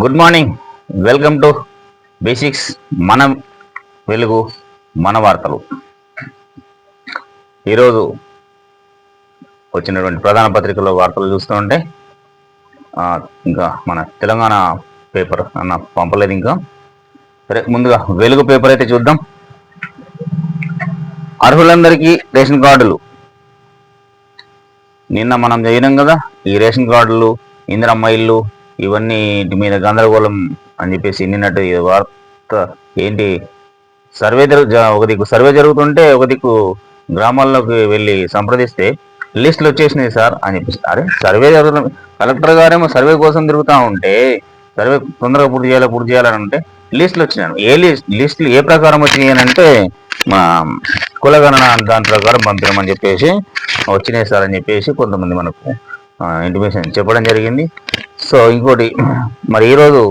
Good morning. Welcome to basics మన వెలుగు మన వార్తలు. ఈరోజు వచ్చినటువంటి ప్రధాన పత్రికల్లో వార్తలు చూస్తూ ఉంటే ఇంకా మన తెలంగాణ పేపర్ అన్న పంపలేదు ఇంకా. సరే ముందుగా వెలుగు పేపర్ అయితే చూద్దాం. అర్హులందరికీ రేషన్ కార్డులు. నిన్న మనం చేయడం కదా ఈ రేషన్ కార్డులు ఇందిరమ్మ ఇల్లు ఇవన్నీ మీద గందరగోళం అని చెప్పేసి నిన్నట్టు వార్త ఏంటి? సర్వే జరుగు ఒక దిక్కు సర్వే జరుగుతుంటే ఒక దిక్కు గ్రామాల్లోకి వెళ్ళి సంప్రదిస్తే లిస్టులు వచ్చేసినాయి సార్ అని చెప్పేసి. అరే సర్వే జరుగుతుంది కలెక్టర్ గారేమో సర్వే కోసం తిరుగుతూ ఉంటే సర్వే తొందరగా పూర్తి చేయాలి పూర్తి చేయాలని అంటే లిస్టులు వచ్చినాయి. ఏ లిస్ట్ లిస్టులు ఏ ప్రకారం వచ్చినాయి అని అంటే మా కులగణన దాని ప్రకారం పంపించమని చెప్పేసి వచ్చినాయి సార్ అని చెప్పేసి కొంతమంది మనకు ఇంటిమేషన్ చెప్పడం జరిగింది. సో ఇంకోటి మరి ఈరోజు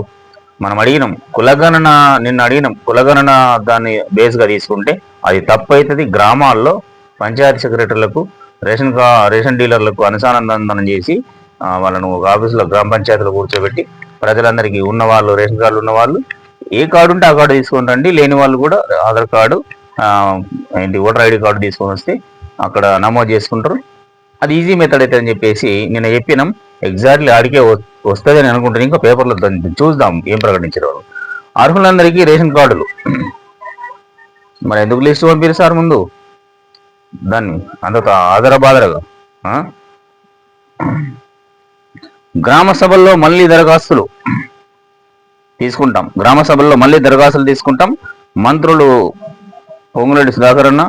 మనం అడిగినాం కులగణన నిన్న అడిగినాం కులగణన దాన్ని బేస్గా తీసుకుంటే అది తప్పు అవుతుంది గ్రామాల్లో పంచాయతీ సెక్రటరీలకు రేషన్ కా రేషన్ డీలర్లకు అనుసంధానం చేసి వాళ్ళను ఒక ఆఫీసులో గ్రామ పంచాయతీలో కూర్చోబెట్టి ప్రజలందరికీ ఉన్న వాళ్ళు రేషన్ కార్డు ఉన్నవాళ్ళు ఏ కార్డు ఉంటే ఆ కార్డు తీసుకొని రండి లేని వాళ్ళు కూడా ఆధార్ కార్డు ఏంటి ఓటర్ ఐడి కార్డు తీసుకొని వస్తే అక్కడ నమోదు చేసుకుంటారు. అది ఈజీ మెథడ్ అయితే అని చెప్పేసి నేను చెప్పినాం. ఎగ్జాక్ట్లీ ఆడికే వస్తుంది అని అనుకుంటాను ఇంకా పేపర్లో చూద్దాం ఏం ప్రకటించారు. అర్హులందరికీ రేషన్ కార్డులు. మరి ఎందుకు లిస్ట్ పంపిరు సార్ ముందు? దాన్ని అంత ఆదర బాదరగా గ్రామ సభల్లో మళ్ళీ దరఖాస్తులు తీసుకుంటాం. గ్రామ సభల్లో మళ్ళీ దరఖాస్తులు తీసుకుంటాం. మంత్రులు పొంగురెడ్డి సుధాకర్ అన్న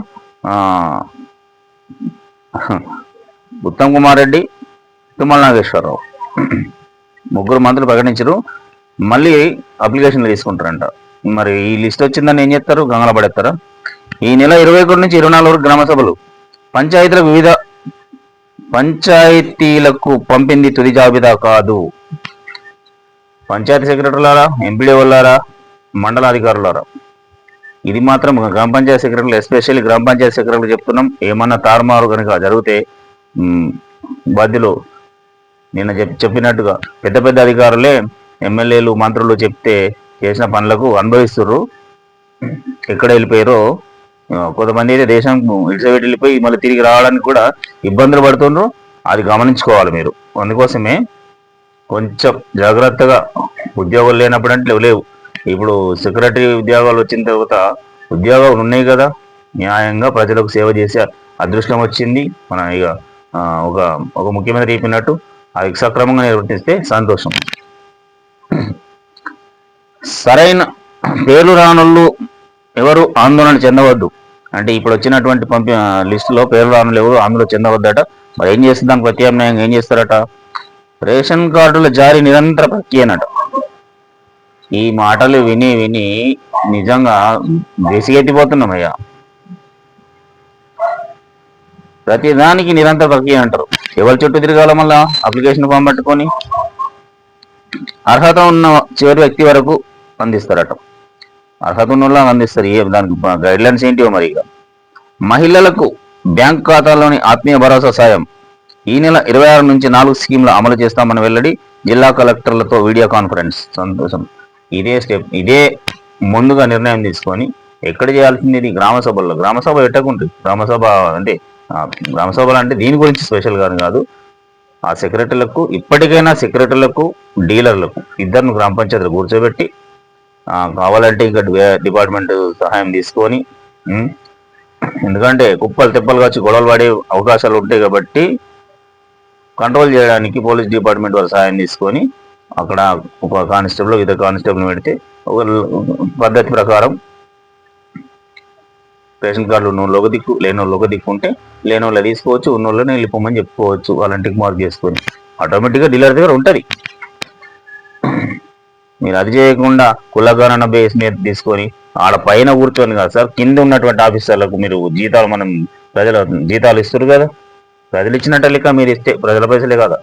ఉత్తమ్ కుమార్ రెడ్డి తుమ్మల నాగేశ్వరరావు. ముగ్గురు మంత్రులు ప్రకటించారు. మళ్ళీ అప్లికేషన్లు తీసుకుంటారంట. మరి ఈ లిస్ట్ వచ్చిందని ఏం చేస్తారు? గంగల పడేస్తారా? ఈ నెల ఇరవై ఒకటి నుంచి ఇరవై నాలుగు వరకు గ్రామ సభలు. పంచాయతీలకు వివిధ పంచాయతీలకు పంపింది తుది జాబితా కాదు. పంచాయతీ సెక్రటరీలారా ఎంపీడీ వాళ్ళారా మండల అధికారులారా? ఇది మాత్రం గ్రామ పంచాయతీ సెక్రటరీలు ఎస్పెషల్లీ గ్రామ పంచాయతీ సెక్రటరీలు చెప్తున్నాం. ఏమన్నా తారుమారు కనుక జరిగితే బాధ్యులు. నిన్న చెప్ చెప్పినట్టుగా పెద్ద పెద్ద అధికారులే ఎమ్మెల్యేలు మంత్రులు చెప్తే చేసిన పనులకు అనుభవిస్తున్నారు ఎక్కడ వెళ్ళిపోయారో కొంతమంది అయితే దేశం ఇడిసబెట్టి వెళ్ళిపోయి మళ్ళీ తిరిగి రావడానికి కూడా ఇబ్బందులు పడుతుండ్రు. అది గమనించుకోవాలి మీరు. అందుకోసమే కొంచెం జాగ్రత్తగా ఉద్యోగాలు లేనప్పుడు అంటే లేవు ఇప్పుడు సెక్రటరీ ఉద్యోగాలు వచ్చిన తర్వాత ఉద్యోగాలు ఉన్నాయి కదా. న్యాయంగా ప్రజలకు సేవ చేసే అదృష్టం వచ్చింది. మన ఇక ఒక ఒక ముఖ్యమంత్రి చెప్పినట్టు అవి సక్రమంగా నిర్వర్తిస్తే సంతోషం. సరైన పేర్లు రానుళ్ళు ఎవరు ఆందోళన చెందవద్దు. అంటే ఇప్పుడు వచ్చినటువంటి పంపి లిస్టులో పేర్లు రానులు ఎవరు ఆందోళన చెందవద్దట. మరి ఏం చేస్తుంది దానికి ప్రత్యామ్నాయంగా ఏం చేస్తారట? రేషన్ కార్డుల జారీ నిరంతర ప్రక్రియనట. ఈ మాటలు విని విని నిజంగా బెసిగెత్తిపోతున్నామయ్యా అయ్యా. దానికి నిరంతర ప్రక్రియ అంటారు. ఎవరి చుట్టూ తిరగాల మళ్ళా అప్లికేషన్ ఫామ్ పట్టుకొని అర్హత ఉన్న చివరి వ్యక్తి వరకు అందిస్తారట. అర్హత ఉన్న అందిస్తారు. ఏ దానికి గైడ్ లైన్స్ ఏంటివో మరి మహిళలకు బ్యాంక్ ఖాతాలోని ఆత్మీయ భరోసా సాయం. ఈ నెల ఇరవై ఆరు నుంచి నాలుగు స్కీమ్లు అమలు చేస్తామని వెల్లడి జిల్లా కలెక్టర్లతో వీడియో కాన్ఫరెన్స్. సంతోషం. ఇదే స్టెప్ ఇదే ముందుగా నిర్ణయం తీసుకొని ఎక్కడ చేయాల్సింది ఇది? గ్రామ సభల్లో. గ్రామ సభ పెట్టకుంటుంది గ్రామ సభ అంటే గ్రామసభలు అంటే దీని గురించి స్పెషల్గా కాదు. ఆ సెక్రటరీలకు ఇప్పటికైనా సెక్రటరీలకు డీలర్లకు ఇద్దరిని గ్రామ పంచాయతీలు కూర్చోబెట్టి కావాలంటే ఇంకా డిపార్ట్మెంట్ సహాయం తీసుకొని ఎందుకంటే కుప్పలు తెప్పలు వచ్చి గొడవలు పడే అవకాశాలు ఉంటాయి కాబట్టి కంట్రోల్ చేయడానికి పోలీస్ డిపార్ట్మెంట్ వాళ్ళు సహాయం తీసుకొని అక్కడ ఒక కానిస్టేబుల్ ఇద్దరు కానిస్టేబుల్ పెడితే ఒక పద్ధతి ప్రకారం రేషన్ కార్డులు ఉన్న వాళ్ళు ఒక దిక్కు లేని వాళ్ళు ఒక దిక్కు ఉంటే లేని వాళ్ళు తీసుకోవచ్చు ఉన్న వాళ్ళని వెళ్ళిపోమని చెప్పుకోవచ్చు వాళ్ళంటికి మార్క్ చేసుకొని ఆటోమేటిక్గా డీలర్ దగ్గర ఉంటుంది. మీరు అది చేయకుండా కులగణన బేస్ మీద తీసుకొని ఆడ పైన కూర్చొని కాదు సార్ కింద ఉన్నటువంటి ఆఫీసర్లకు మీరు జీతాలు మనం ప్రజల జీతాలు ఇస్తారు కదా? ప్రజలు ఇచ్చినట్టు లెక్క మీరు ఇస్తే ప్రజల పైసలే కదా.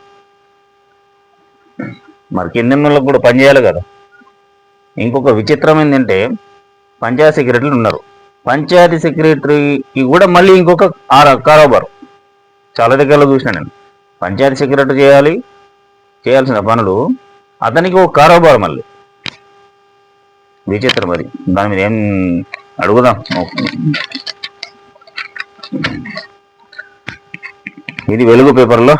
మరి కింద కూడా పని చేయాలి కదా. ఇంకొక విచిత్రం ఏంటంటే పంచాయత్ సెక్రటరీలు ఉన్నారు. పంచాయతీ సెక్రటరీకి కూడా మళ్ళీ ఇంకొక ఆర- కారోబారు. చాలా దగ్గరలో చూసిన నేను. పంచాయతీ సెక్రటరీ చేయాలి చేయాల్సిన పనులు అతనికి ఒక కారోబారు మళ్ళీ. విచిత్రం మరి దాని మీద ఏం అడుగుదాం. ఇది వెలుగు పేపర్లో.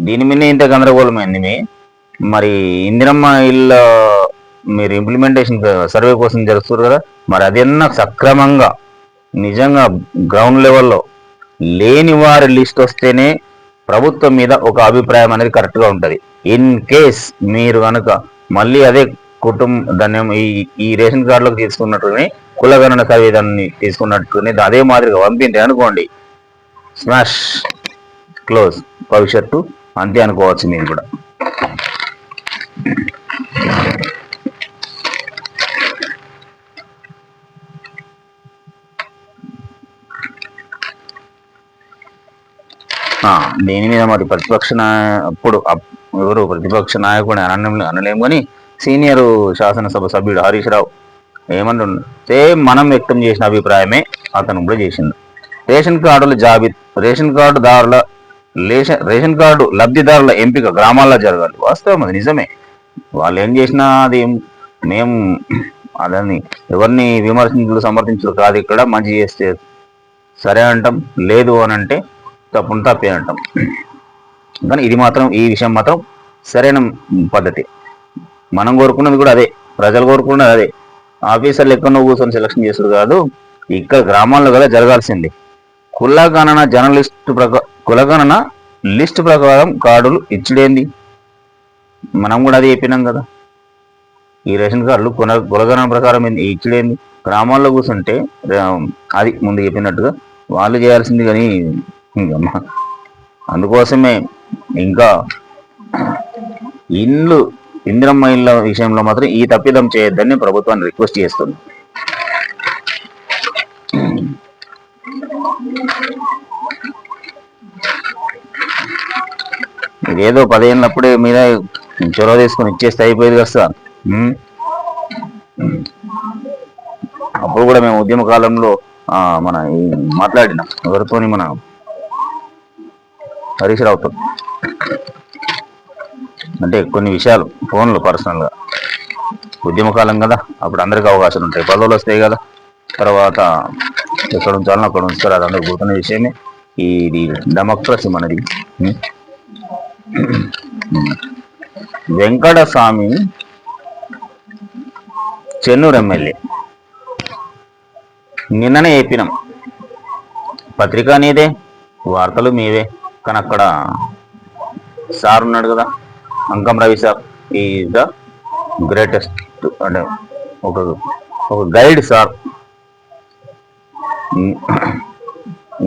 దీని మీద ఇంత గందరగోళమైంది మీ. మరి ఇందిరమ్మ ఇల్లు మీరు ఇంప్లిమెంటేషన్ సర్వే కోసం జరుపుతారు కదా మరి అదన్నా సక్రమంగా నిజంగా గ్రౌండ్ లెవెల్లో లేని వారి లిస్ట్ వస్తేనే ప్రభుత్వం మీద ఒక అభిప్రాయం అనేది కరెక్ట్గా ఉంటుంది. ఇన్ కేస్ మీరు కనుక మళ్ళీ అదే కుటుంబ దాన్ని ఈ ఈ రేషన్ కార్డులోకి తీసుకున్నట్టుగానే కులగణన సర్వే దాన్ని తీసుకున్నట్టుగానే అదే మాదిరిగా పంపింది అనుకోండి. స్మాష్ క్లోజ్ భవిష్యత్తు అంతే అనుకోవచ్చు మీరు కూడా. దీని మీద మరి ప్రతిపక్ష అప్పుడు అప్- ఎవరు? ప్రతిపక్ష నాయకుడు అనలేం అనలేము కానీ సీనియర్ శాసనసభ సభ్యుడు హరీష్ రావు ఏమంటుండు? సేమ్ మనం వ్యక్తం చేసిన అభిప్రాయమే అతను కూడా చేసిండు. రేషన్ కార్డుల జాబితా రేషన్ కార్డు దారుల రేషన్ రేషన్ కార్డు లబ్ధిదారుల ఎంపిక గ్రామాల్లో జరగాలి. వాస్తవం అది నిజమే. వాళ్ళు ఏం చేసినా అది ఏం- మేము అదని ఎవరిని విమర్శించలు సమర్థించలు కాదు ఇక్కడ. మంచి చేస్తే సరే అంటాం లేదు అని అంటే తప్పును తప్పే అంటాం. కానీ ఇది మాత్రం ఈ విషయం మాత్రం సరైన పద్ధతి. మనం కోరుకున్నది కూడా అదే ప్రజలు కోరుకున్నది అదే. ఆఫీసర్లు ఎక్కడో కూర్చొని సెలక్షన్ చేసారు కాదు ఇక్కడ గ్రామాల్లో కదా జరగాల్సింది. కులగణన జర్నలిస్ట్ ప్రకా కులగణన లిస్ట్ ప్రకారం కార్డులు ఇచ్చుడేంది? మనం కూడా అది చెప్పినాం కదా. ఈ రేషన్ కార్డులు కుల కులగణన ప్రకారం ఏంది- ఇచ్చుడేంది? గ్రామాల్లో కూర్చుంటే అది ముందు చెప్పినట్టుగా వాళ్ళు చేయాల్సింది కానీ ఇంక అందుకోసమే ఇంకా ఇండ్లు ఇందిరమ్మ ఇళ్ళ విషయంలో మాత్రం ఈ తప్పిదం చేయొద్దని ప్రభుత్వాన్ని రిక్వెస్ట్ చేస్తుంది. ఇదేదో పదేళ్ళప్పుడే మీద చొరవ తీసుకొని ఇచ్చేస్తే అయిపోయేది కదా. సార్ అప్పుడు కూడా మేము ఉద్యమ కాలంలో మన మాట్లాడినాం. ఎవరితోని మన హరీష్ రావుతో. అంటే కొన్ని విషయాలు ఫోన్లు పర్సనల్గా. ఉద్యమకాలం కదా అప్పుడు అందరికీ అవకాశాలు ఉంటాయి. పదవులు వస్తాయి కదా తర్వాత ఎక్కడ ఉంచాలని అక్కడ ఉంచుతారు. అది గుర్తున్న విషయమే. ఇది డెమోక్రసీ మనది వెంకట స్వామి చెన్నూరు ఎమ్మెల్యే. నిన్ననే చెప్పినాం. పత్రిక నీదే వార్తలు మీవే. కానీ అక్కడ సార్ ఉన్నాడు కదా అంకం రవి సార్. ఈ ద గ్రేటెస్ట్ అంటే ఒక ఒక గైడ్ సార్.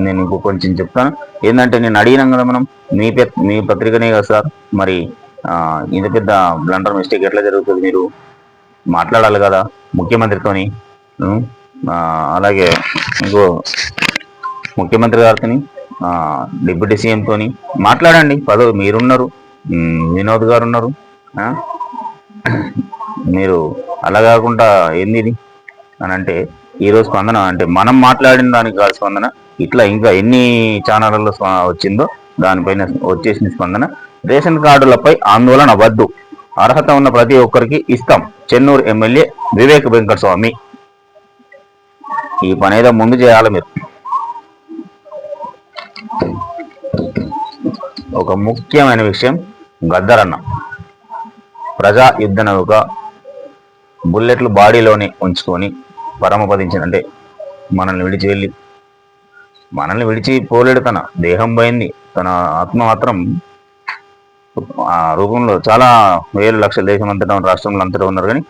నేను ఇంకో కొంచెం చెప్తాను. ఏంటంటే నేను అడిగినాం కదా మనం మీ మీ పత్రికనే కదా సార్. మరి ఇంత పెద్ద బ్లండర్ మిస్టేక్ ఎట్లా జరుగుతుంది మీరు? మాట్లాడాలి కదా ముఖ్యమంత్రితోని. అలాగే ఇంకో ముఖ్యమంత్రి గారితోని. డిప్యూటీ సీఎం మాట్లాడండి. పదవి మీరున్నారు. వినోద్ గారు ఉన్నారు మీరు అలా కాకుండా ఏంది ఇది? అని అంటే ఈరోజు స్పందన అంటే మనం మాట్లాడిన దానికి కాదు స్పందన. ఇట్లా ఇంకా ఎన్ని ఛానళ్ళలో వచ్చిందో దానిపైన వచ్చేసిన స్పందన. రేషన్ కార్డులపై ఆందోళన వద్దు. అర్హత ఉన్న ప్రతి ఒక్కరికి ఇస్తాం. చెన్నూరు ఎమ్మెల్యే వివేక్ వెంకటస్వామి. ఈ పని ఏదో ముందు చేయాలి మీరు. ఒక ముఖ్యమైన విషయం గద్దరన్న. ప్రజా యుద్ధ నౌక బుల్లెట్లు బాడీలోనే ఉంచుకొని పరమపదించిన అంటే మనల్ని విడిచి వెళ్ళి మనల్ని విడిచి పోలేడు తన. దేహం పోయింది. తన ఆత్మ మాత్రం ఆ రూపంలో చాలా వేలు లక్షల దేశం అంతటా రాష్ట్రంలో అంతటా ఉన్నారు. కానీ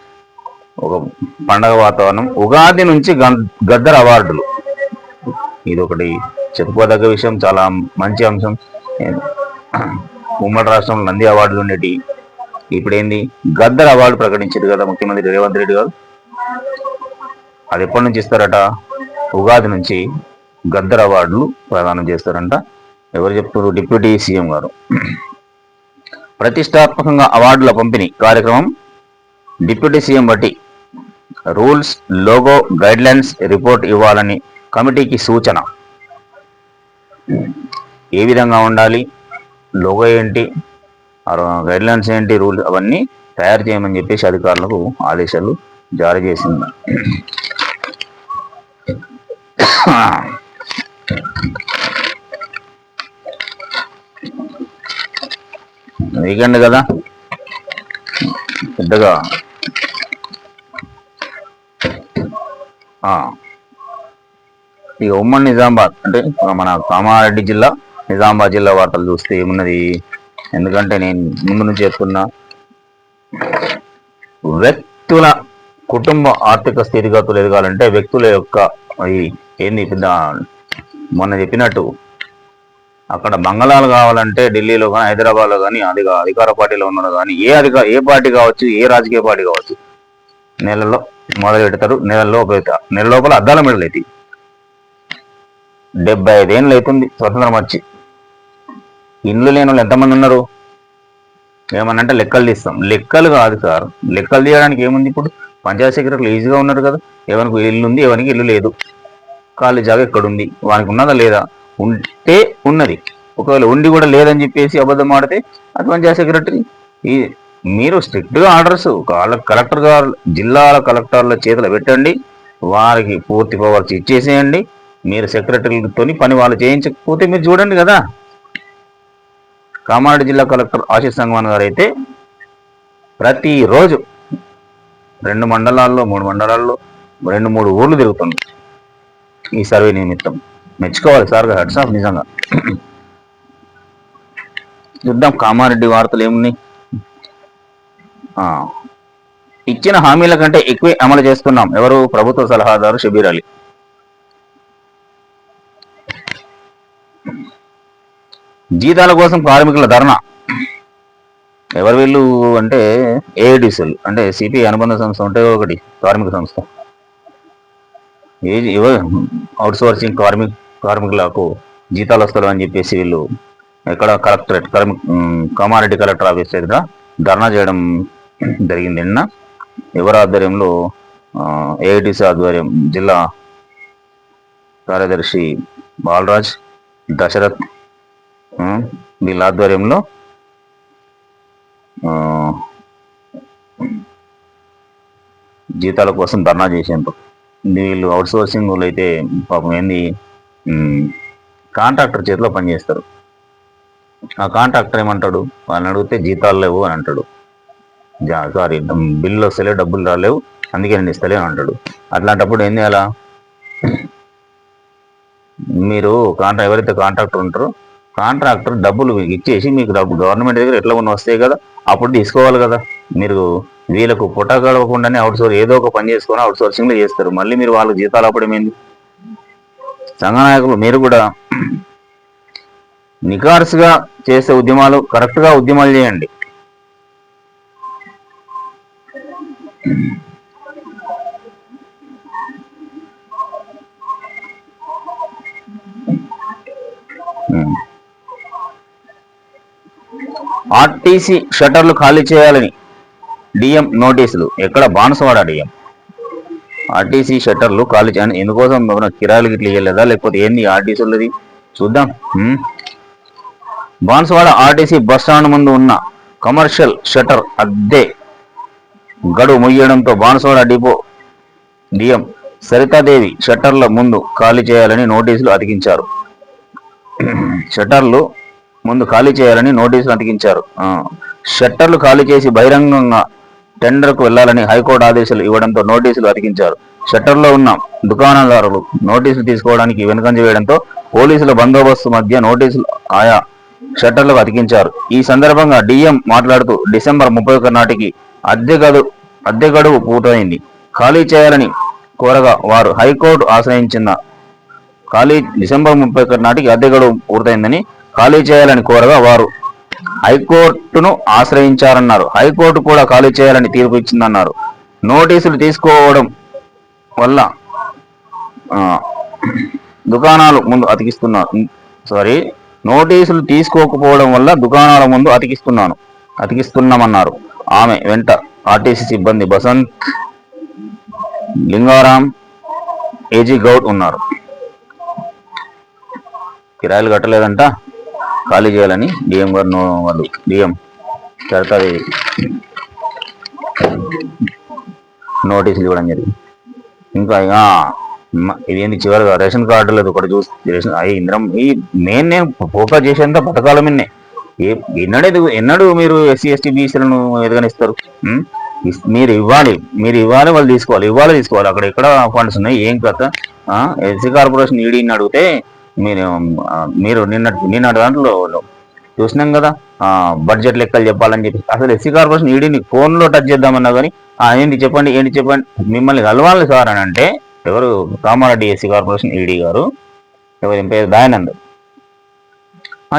ఒక పండగ వాతావరణం ఉగాది నుంచి గద్దర గద్దర్ అవార్డులు. ఇది ఒకటి చెప్పుకోదగ్గ విషయం చాలా మంచి అంశం. ఉమ్మడి రాష్ట్రంలో నంది అవార్డులు ఉండేటి ఇప్పుడేంది? గద్దర్ అవార్డు ప్రకటించారు కదా ముఖ్యమంత్రి రేవంత్ రెడ్డి గారు. అది ఎప్పటి నుంచి ఇస్తారట? ఉగాది నుంచి గద్దర్ అవార్డులు ప్రదానం చేస్తారంట. ఎవరు చెప్తారు డిప్యూటీ సీఎం గారు. ప్రతిష్టాత్మకంగా అవార్డుల పంపిణీ కార్యక్రమం deputy CM Bhatti rules logo guidelines report ఇవ్వాలని కమిటీకి సూచన. ఏ విధంగా ఉండాలి? లోగో ఏంటి? గైడ్లైన్స్ ఏంటి? రూల్స్ అవన్నీ తయారు చేయమని చెప్పేసి అధికారులకు ఆదేశాలు జారీ చేసింది. వీకెండ్ కదా? పెద్దగా. ఆ, ఇక ఉమ్మడి నిజామాబాద్ అంటే మన కామారెడ్డి జిల్లా నిజామాబాద్ జిల్లా వార్తలు చూస్తే ఏమున్నది? ఎందుకంటే నేను ముందు నుంచి చెప్తున్నా వ్యక్తుల కుటుంబ ఆర్థిక స్థితిగతులు ఎదగాలంటే వ్యక్తుల యొక్క ఏంది పెద్ద మొన్న చెప్పినట్టు అక్కడ బంగళాలు కావాలంటే ఢిల్లీలో కానీ హైదరాబాద్లో కానీ అధిక అధికార పార్టీలో ఉన్నారు కానీ ఏ అధిక ఏ పార్టీ కావచ్చు ఏ రాజకీయ పార్టీ కావచ్చు నెలలో మొదలు పెడతారు నెలలో నెల లోపల అద్దాల మెడలు అవుతాయి డెబ్బై ఐదేళ్ళు అవుతుంది స్వతంత్రం వచ్చి. ఇండ్లు లేని వాళ్ళు ఎంతమంది ఉన్నారు? ఏమన్నంటే లెక్కలు తీస్తాం. లెక్కలు కాదు సార్. లెక్కలు తీయడానికి ఏముంది ఇప్పుడు? పంచాయత్ సెక్రటరీలు ఈజీగా ఉన్నారు కదా. ఎవరికి ఇల్లు ఉంది ఎవరికి ఇల్లు లేదు. ఖాళీ జాగా ఎక్కడుంది? వానికి ఉన్నదా లేదా? ఉంటే ఉన్నది. ఒకవేళ ఉండి కూడా లేదని చెప్పేసి అబద్ధం ఆడితే అది పంచాయతీ సెక్రటరీ. ఈ మీరు స్ట్రిక్ట్గా ఆర్డర్స్ కలెక్టర్ గారు జిల్లాల కలెక్టర్ల చేతులు పెట్టండి. వారికి పూర్తి పవర్స్ ఇచ్చేసేయండి. మీరు సెక్రటరీలతో పని వాళ్ళు చేయించకపోతే మీరు చూడండి కదా. కామారెడ్డి జిల్లా కలెక్టర్ ఆశీష్ సంగమాన్ గారు అయితే ప్రతిరోజు రెండు మండలాల్లో మూడు మండలాల్లో రెండు మూడు ఊర్లు తిరుగుతుంది. ఈ సర్వే నిమిత్తం. మెచ్చుకోవాలి సార్ హెడ్స్ ఆఫ్ నిజంగా. చూద్దాం కామారెడ్డి వార్తలు ఏమున్నాయి? ఆ, ఇచ్చిన హామీల కంటే ఎక్కువే అమలు చేస్తున్నాం. ఎవరు? ప్రభుత్వ సలహాదారు షబీర్ అలీ. జీతాల కోసం కార్మికుల ధర్నా. ఎవరు వీళ్ళు అంటే ఏఐడిసిఎల్ అంటే సిపిఐ అనుబంధ సంస్థ ఉంటే ఒకటి కార్మిక సంస్థ. ఏ అవుట్ సోర్సింగ్ కార్మిక కార్మికులకు జీతాలు వస్తారు అని చెప్పేసి వీళ్ళు ఎక్కడ కలెక్టరేట్ కార్మిక ఉమ్, కలెక్టర్ ఆఫీస్ దగ్గర ధర్నా చేయడం జరిగింది. నిన్న ఎవరి ఆధ్వర్యంలో ఏఐటిసి ఆధ్వర్యం జిల్లా కార్యదర్శి బాలరాజ్ దశరథ్ వీళ్ళ ఆధ్వర్యంలో జీతాల కోసం ధర్నా చేసేందుకు వీళ్ళు అవుట్ సోర్సింగ్ వాళ్ళు అయితే పాపం ఏంది కాంట్రాక్టర్ చేతిలో పనిచేస్తారు ఆ కాంట్రాక్టర్ ఏమంటాడు వాళ్ళని అడిగితే జీతాలు లేవు అని అంటాడు. జా- సారీ బిల్లు వస్తలే డబ్బులు రాలేవు అందుకే నేను ఇస్తలే అని అంటాడు. అట్లాంటప్పుడు ఏం చేయాలా? మీరు కాంట్రా ఎవరైతే కాంట్రాక్టర్ ఉంటారో కాంట్రాక్టర్ డబ్బులు మీకు ఇచ్చేసి మీకు డబ్బు గవర్నమెంట్ దగ్గర ఎట్లా ఉన్న వస్తాయి కదా అప్పుడు తీసుకోవాలి కదా. మీరు వీళ్ళకు పుట్ట గడవకుండానే అవుట్ సోర్స్ ఏదో ఒక పని చేసుకొని అవుట్ చేస్తారు. మళ్ళీ మీరు వాళ్ళకి జీతాలు అప్పుడేమైంది ఏంది? సంఘ నాయకులు మీరు కూడా నికార్సుగా చేసే ఉద్యమాలు కరెక్ట్గా ఉద్యమాలు చేయండి. ఉమ్. ఆర్టీసీ షట్టర్లు ఖాళీ చేయాలని డిఎం నోటీసులు. ఎక్కడ బాన్సువాడ డిఎం? ఆర్టీసీ షట్టర్లు ఖాళీ చేయాలి ఎందుకోసం కిరాయిలు గిట్ల ఇవ్వలేదా లేకపోతే ఏంది ఆర్టీసీలది? చూద్దాం. ఉమ్. ఆర్టీసీ బస్ స్టాండ్ ముందు ఉన్న కమర్షియల్ షట్టర్ అద్దె గడువు ముయ్యడంతో బాన్సువాడ డిపో డిఎం సరితాదేవి షట్టర్ల ముందు ఖాళీ చేయాలని నోటీసులు అతికించారు. షట్టర్లు ముందు ఖాళీ చేయాలని నోటీసులు అతికించారు షట్టర్లు ఖాళీ చేసి బహిరంగంగా టెండర్కు వెళ్ళాలని హైకోర్టు ఆదేశాలు ఇవ్వడంతో నోటీసులు అతికించారు. షట్టర్లో ఉన్న దుకాణదారులు నోటీసులు తీసుకోవడానికి వెనుకంజ వేయడంతో పోలీసుల బందోబస్తు మధ్య నోటీసులు ఆయా షట్టర్లకు అతికించారు. ఈ సందర్భంగా డిఎం మాట్లాడుతూ డిసెంబర్ ముప్పై ఒకటి నాటికి అద్దె గడు అద్దె గడువు పూర్తయింది. ఖాళీ చేయాలని కోరగా వారు హైకోర్టు ఆశ్రయించిన ఖాళీ డిసెంబర్ ముప్పై ఒకటి నాటికి అద్దె గడువు పూర్తయిందని ఖాళీ చేయాలని కోరగా వారు హైకోర్టును ఆశ్రయించారన్నారు. హైకోర్టు కూడా ఖాళీ చేయాలని తీర్పు ఇచ్చిందన్నారు. నోటీసులు తీసుకోవడం వల్ల దుకాణాలు ముందు అతికిస్తున్నారు సారీ నోటీసులు తీసుకోకపోవడం వల్ల దుకాణాల ముందు అతికిస్తున్నాను అతికిస్తున్నామన్నారు. ఆమె వెంట ఆర్టీసీ సిబ్బంది బసంత్ లింగారాం ఏజీ గౌడ్ ఉన్నారు. కిరాయిలు కట్టలేదంట. ఖాళీ చేయాలని డిఎం గారు వాళ్ళు. డిఎం సరితాది నోటీసులు ఇవ్వడం జరిగింది. ఇంకా ఇదేంటి చివరిగా రేషన్ కార్డు లేదు ఒకటి చూసి రేషన్ అయ్యి ఇంద్రం ఈ మెయిన్ నేను ఫోకస్ చేసేంత పథకాల మీదనే ఏ ఎన్నడూ మీరు ఎస్సీ ఎస్టీ బీసీలను ఎదగనిస్తారు? ఇస్తారు మీరు ఇవ్వాలి మీరు ఇవ్వాలి వాళ్ళు తీసుకోవాలి ఇవ్వాలి తీసుకోవాలి. అక్కడ ఎక్కడ ఫండ్స్ ఉన్నాయి? ఏం కథ? ఎస్సీ కార్పొరేషన్ ఈడీని అడిగితే మీరు మీరు నిన్న నిన్నటి దాంట్లో చూసినాం కదా బడ్జెట్ లెక్కలు చెప్పాలని చెప్పి. అసలు ఎస్సీ కార్పొరేషన్ ఈడీని ఫోన్లో టచ్ చేద్దామన్నా కానీ ఏంటి చెప్పండి ఏంటి చెప్పండి మిమ్మల్ని కలవాలి సార్ అని అంటే ఎవరు కామారెడ్డి ఎస్సీ కార్పొరేషన్ ఈడీ గారు ఎవరు పేరు దయానంద్.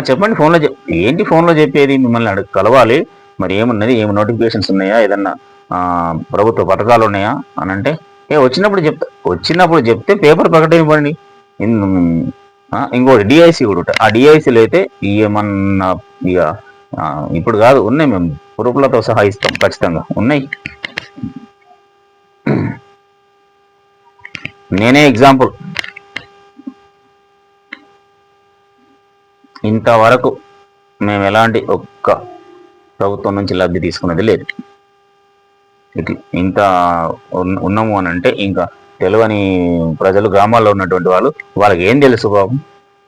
చెప్పండి ఫోన్లో ఏంటి ఫోన్లో చెప్పేది మిమ్మల్ని అడుగు కలవాలి. మరి ఏమున్నది ఏమి నోటిఫికేషన్స్ ఉన్నాయా ఏదన్నా ప్రభుత్వ పథకాలు ఉన్నాయా అని అంటే ఏ వచ్చినప్పుడు చెప్తా వచ్చినప్పుడు చెప్తే పేపర్ ప్రకటన ఇవ్వండి ఇంకోటి డిఐసి కూడా ఉంటాయి. ఆ డిఐసీలు అయితే ఏమన్నా ఇక ఇప్పుడు కాదు ఉన్నాయి మేము ప్రూఫ్లతో సహా ఇస్తాం ఖచ్చితంగా. ఉన్నాయి. నేనే ఎగ్జాంపుల్ ఇంతవరకు మేము ఎలాంటి ఒక్క ప్రభుత్వం నుంచి లబ్ధి తీసుకున్నది లేదు. ఇట్లా ఇంత ఉన్నాము అని అంటే ఇంకా తెలియని ప్రజలు గ్రామాల్లో ఉన్నటువంటి వాళ్ళు వాళ్ళకి ఏం తెలుసు బాబు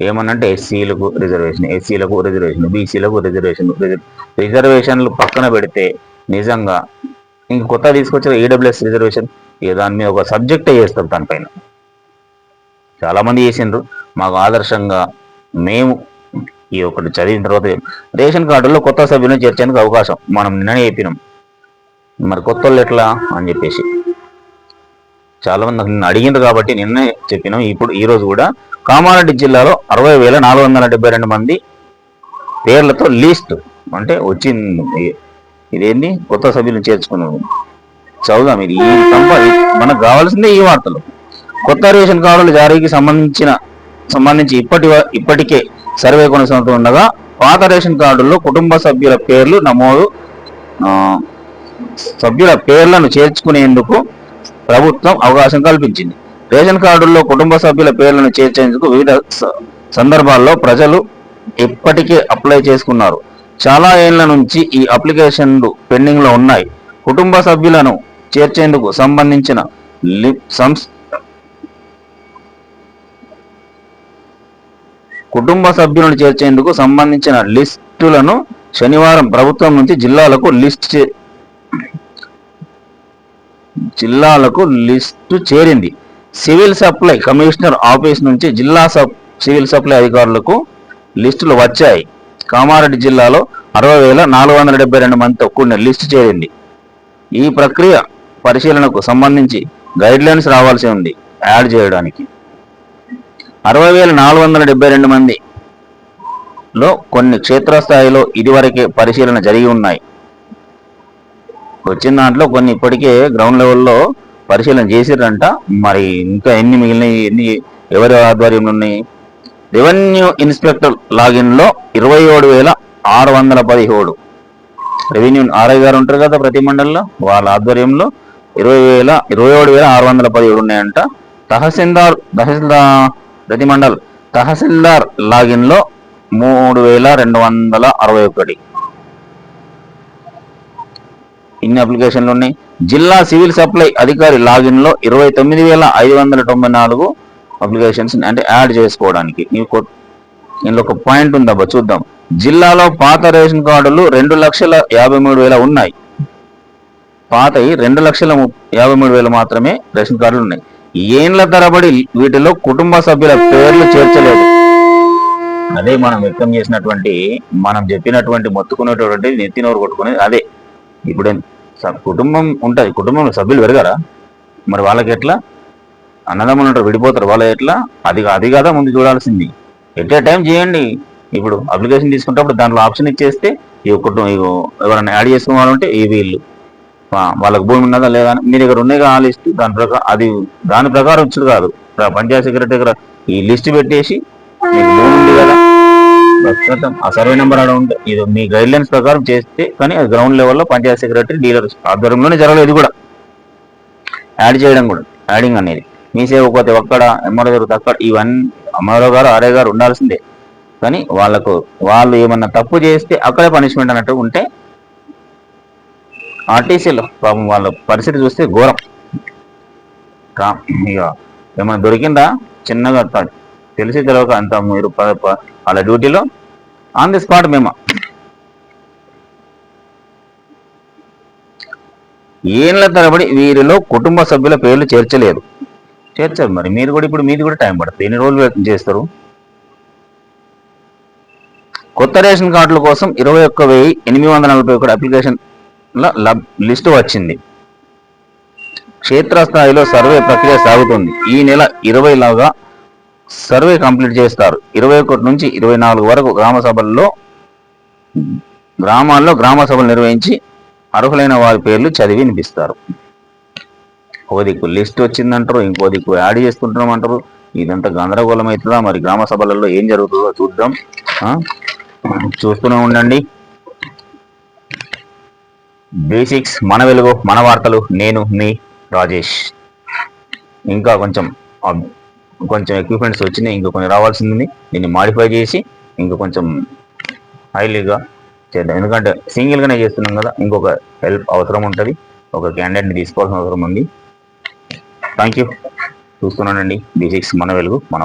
ఏమనంటే ఎస్సీలకు రిజర్వేషన్ ఎస్సీలకు రిజర్వేషన్ బీసీలకు రిజర్వేషన్ రిజర్వేషన్లు పక్కన పెడితే నిజంగా ఇంక కొత్త తీసుకొచ్చిన ఈడబ్ల్యూఎస్ రిజర్వేషన్. దాని మీద ఒక సబ్జెక్టే చేస్తారు దానిపైన. చాలామంది చేసిండ్రు. మాకు ఆదర్శంగా మేము ఈ ఒకటి చదివిన తర్వాత రేషన్ కార్డులో కొత్త సభ్యులను చేర్చేందుకు అవకాశం. మనం నిన్ననే చెప్పినాం. మరి కొత్త వాళ్ళు ఎట్లా అని చెప్పేసి. చాలా మంది నాకు నిన్న కాబట్టి నిన్నే చెప్పినాం. ఇప్పుడు ఈ రోజు కూడా కామారెడ్డి జిల్లాలో అరవై వేల నాలుగు వందల డెబ్బై రెండు మంది పేర్లతో లీస్ట్ అంటే వచ్చింది. ఇదేంది? కొత్త సభ్యులను చేర్చుకున్నాము చదువుదాం. ఇది ఈ మనకు కావాల్సిందే ఈ వార్తలు. కొత్త రేషన్ కార్డుల జారీకి సంబంధించిన సంబంధించి ఇప్పటి వ- ఇప్పటికే సర్వే కొనసాగుతుండగా పాత రేషన్ కార్డుల్లో కుటుంబ సభ్యుల పేర్లు నమోదు సభ్యుల పేర్లను చేర్చుకునేందుకు ప్రభుత్వం అవకాశం కల్పించింది. రేషన్ కార్డుల్లో కుటుంబ సభ్యుల పేర్లను చేర్చేందుకు వివిధ సందర్భాల్లో ప్రజలు ఇప్పటికే అప్లై చేసుకున్నారు. చాలా ఏళ్ళ నుంచి ఈ అప్లికేషన్లు పెండింగ్లో ఉన్నాయి. కుటుంబ సభ్యులను చేర్చేందుకు సంబంధించిన సంస్ కుటుంబ సభ్యులను చేర్చేందుకు సంబంధించిన లిస్టులను శనివారం ప్రభుత్వం నుంచి జిల్లాలకు లిస్ట్ చే- జిల్లాలకు లిస్టు చేరింది. సివిల్ సప్లై కమిషనర్ ఆఫీస్ నుంచి జిల్లా సబ్ సివిల్ సప్లై అధికారులకు లిస్టులు వచ్చాయి. కామారెడ్డి జిల్లాలో అరవై వేల నాలుగు వందల డెబ్బై రెండు మందితో కూడిన లిస్టు చేరింది. ఈ ప్రక్రియ పరిశీలనకు సంబంధించి గైడ్లైన్స్ రావాల్సి ఉంది యాడ్ చేయడానికి. అరవై వేల నాలుగు వందల డెబ్బై రెండు మంది లో కొన్ని క్షేత్రస్థాయిలో ఇదివరకే పరిశీలన జరిగి ఉన్నాయి. వచ్చిన దాంట్లో కొన్ని ఇప్పటికే గ్రౌండ్ లెవెల్లో పరిశీలన చేసిరంట మరి ఇంకా ఎన్ని మిగిలినవి ఎన్ని ఎవరి ఆధ్వర్యంలో ఉన్నాయి? రెవెన్యూ ఇన్స్పెక్టర్ లాగిన్లో ఇరవై ఏడు వేల ఆరు వందల పదిహేడు. రెవెన్యూ ఆర్ఐ గారు ఉంటారు కదా ప్రతి మండలంలో వాళ్ళ ఆధ్వర్యంలో ఇరవై వేల ఇరవై ఏడు వేల ఆరు వందల పదిహేడు ఉన్నాయంట. తహసీల్దార్ తహసీల్దార్ ప్రతి మండల్ తహసీల్దార్ లాగిన్లో మూడు వేల రెండు వందల అరవై ఒకటి. ఇన్ని అప్లికేషన్లు ఉన్నాయి. జిల్లా సివిల్ సప్లై అధికారి లాగిన్లో ఇరవై తొమ్మిది వేల ఐదు వందల తొంభై నాలుగు అప్లికేషన్స్ అంటే యాడ్ చేసుకోవడానికి. నీకు ఇందులో ఒక పాయింట్ ఉందబ్బా చూద్దాం. జిల్లాలో పాత రేషన్ కార్డులు రెండు లక్షల యాభై మూడు వేల ఉన్నాయి. పాతవి రెండు లక్షల యాభై మూడు వేలు మాత్రమే రేషన్ కార్డులు ఉన్నాయి. ఏండ్ల తరబడి వీటిలో కుటుంబ సభ్యుల పేర్లు చేర్చలేదు. అదే మనం వ్యక్తం చేసినటువంటి మనం చెప్పినటువంటి మొత్తుకునేటువంటి నెత్తినోరు కొట్టుకునేది అదే. ఇప్పుడు కుటుంబం ఉంటుంది కుటుంబంలో సభ్యులు పెరగారా మరి వాళ్ళకి ఎట్లా? అన్నదమ్ములు ఉంటారు విడిపోతారు. వాళ్ళ ఎట్లా? అది అది కదా ముందు చూడాల్సింది. ఎట్ ఏ టైం చేయండి. ఇప్పుడు అప్లికేషన్ తీసుకుంటప్పుడు దాంట్లో ఆప్షన్ ఇచ్చేస్తే ఈ కుటుంబం ఎవరైనా యాడ్ చేసుకోవాలంటే ఈ వీళ్ళు. వాళ్ళకి భూమి ఉన్నదా లేదా అని మీ దగ్గర ఉన్నాయి ఆ లిస్ట్. దాని ప్రకారం అది దాని ప్రకారం ఇచ్చుడు కాదు. ప్ర- పంచాయత్ సెక్రటరీ దగ్గర ఈ లిస్ట్ పెట్టేసి మీకు భూమి ఉంది కదా. ప్రస్తుతం ఆ సర్వే నెంబర్ అక్కడ ఉంటే ఇది మీ గైడ్ లైన్స్ ప్రకారం చేస్తే కానీ అది గ్రౌండ్ లెవెల్లో పంచాయత్ సెక్రటరీ డీలర్ ఆధ్వర్యంలోనే జరగలేదు ఇది కూడా. యాడ్ చేయడం కూడా యాడింగ్ అనేది. మీ సేవ పోతే ఒక్కడ ఎంఆర్ఓ జరుగుతుంది అక్కడ ఇవన్నీ అమ్మారావు గారు ఆర్ఏ గారు ఉండాల్సిందే. కానీ వాళ్ళకు వాళ్ళు ఏమన్నా తప్పు చేస్తే అక్కడే పనిష్మెంట్ అన్నట్టు ఉంటే ఆర్టీసీలో పాపం వాళ్ళ పరిస్థితి చూస్తే ఘోరం. ఇక ఏమైనా దొరికిందా? చిన్నగా తెలిసి తెలవక అంత మీరు వాళ్ళ డ్యూటీలో ఆన్ ది స్పాట్ మేము. ఏళ్ళ తరబడి వీరిలో కుటుంబ సభ్యుల పేర్లు చేర్చలేదు. చేర్చారు మరి. మీరు కూడా ఇప్పుడు మీది కూడా టైం పడుతుంది. ఎన్ని రోజులు చేస్తారు? కొత్త రేషన్ కార్డుల కోసం ఇరవై ఒక్క వెయ్యి ఎనిమిది వందల నలభై ఒకటి అప్లికేషన్ లిస్టు వచ్చింది. క్షేత్రస్థాయిలో సర్వే ప్రక్రియ సాగుతుంది. ఈ నెల ఇరవై లాగా సర్వే కంప్లీట్ చేస్తారు. ఇరవై ఒకటి నుంచి ఇరవై నాలుగు వరకు గ్రామ సభల్లో గ్రామాల్లో గ్రామ సభలు నిర్వహించి అర్హులైన వారి పేర్లు చదివి వినిపిస్తారు. ఒక దిక్కు లిస్ట్ వచ్చిందంటారు ఇంకో దిక్కు యాడ్ చేసుకుంటున్నాం అంటారు. ఇదంతా గందరగోళం అవుతుందా? మరి గ్రామ సభలలో ఏం జరుగుతుందో చూద్దాం. చూస్తూనే ఉండండి. బేసిక్స్ మన వెలుగు మన వార్తలు నేను మీ రాజేష్. ఇంకా కొంచెం కొంచెం ఎక్విప్మెంట్స్ వచ్చినాయి ఇంకా కొన్ని రావాల్సింది. దీన్ని మాడిఫై చేసి ఇంకా కొంచెం హైలీగా చేద్దాం. ఎందుకంటే సింగిల్గానే చేస్తున్నాం కదా ఇంకొక హెల్ప్ అవసరం ఉంటుంది. ఒక క్యాండిడేట్ని తీసుకోవాల్సిన అవసరం ఉంది. థ్యాంక్ యూ చూస్తున్నానండి. బీసిక్స్ మన వెలుగు మన